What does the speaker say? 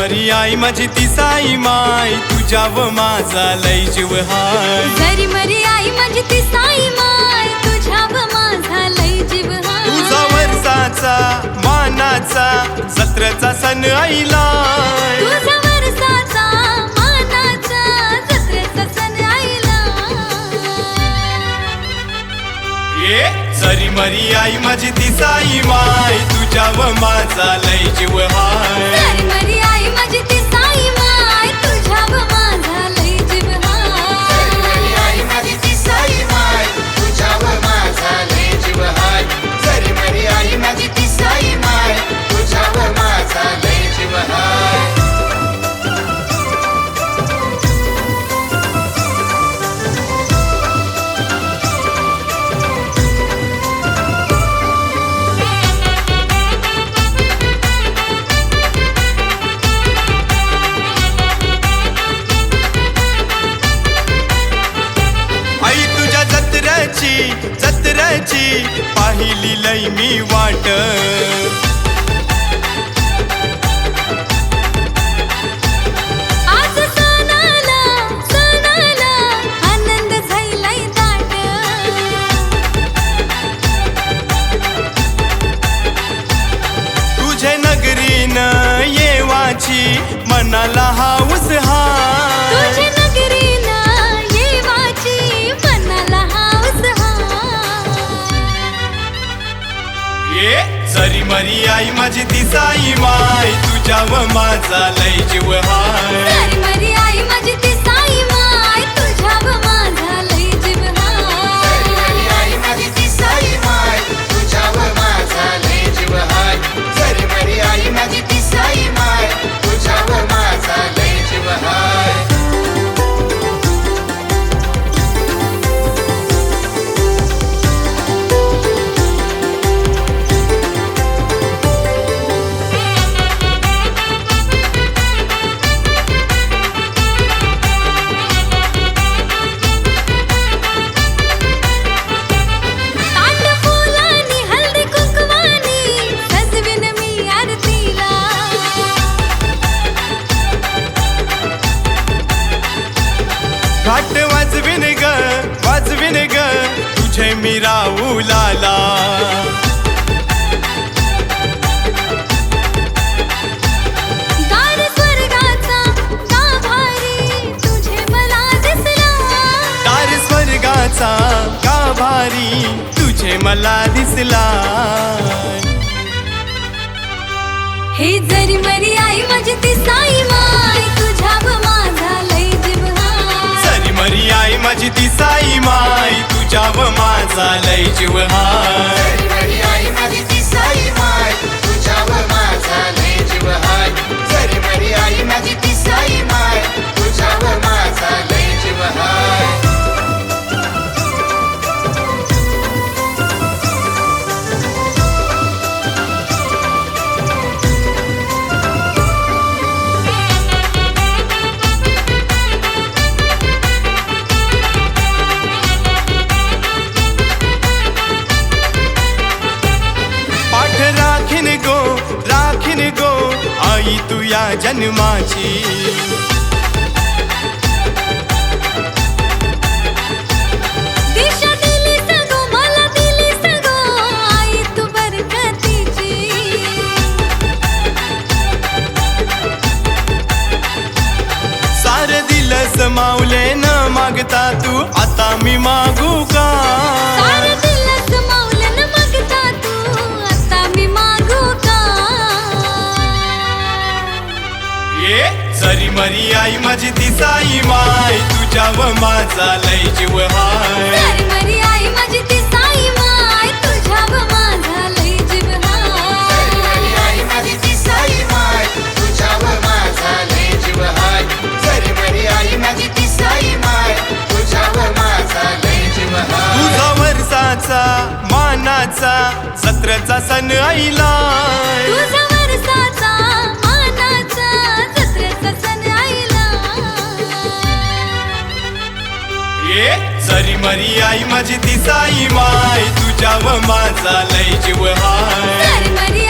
मरी आई माझी ती साई माय. तुझ्या व माझा लय जीव हाय. जरी मरी आई माझी ती साई माय. तुझ्या व माझा लय जीव तुझा हाय मानाचा सण तुझा वरसाचा मानाचा जत्रेचा सण आईला. जरी मरी आई माझी ती साई माय. तुझ्या व माझा लय जीव हाय. पाहिली लय मी वाट. जरी मरी आई माझी ती माय तुझ्या व माझा लय जीव हाय घाट वाजविन ग वाजविन ग तुझे मी लाला. दार स्वर्गाचा गाभारी तुझे मला दिसला. दार स्वर्गाचा गाभारी तुझे मला दिसला. हे जरी मरी आई माझी ती साई माय ती साई माय तुझ्या व माझा लय जीव हाय. माझी ती साई माय तुझ्या तू बरकतीची. सार दिलस माऊले न मागता तू आता मी मागू का? मरी आई माझी ती साई माय. तुझ्या व माझा लय जीव हाय. जरी मरी आई माझी ती साई माय. तुझ्या व माझा लय जीव हाय. आई माझी ती साई ये मरी आई माझी तिसाई माय तुझ्या व माझा लय जीव हाय. जरी मरी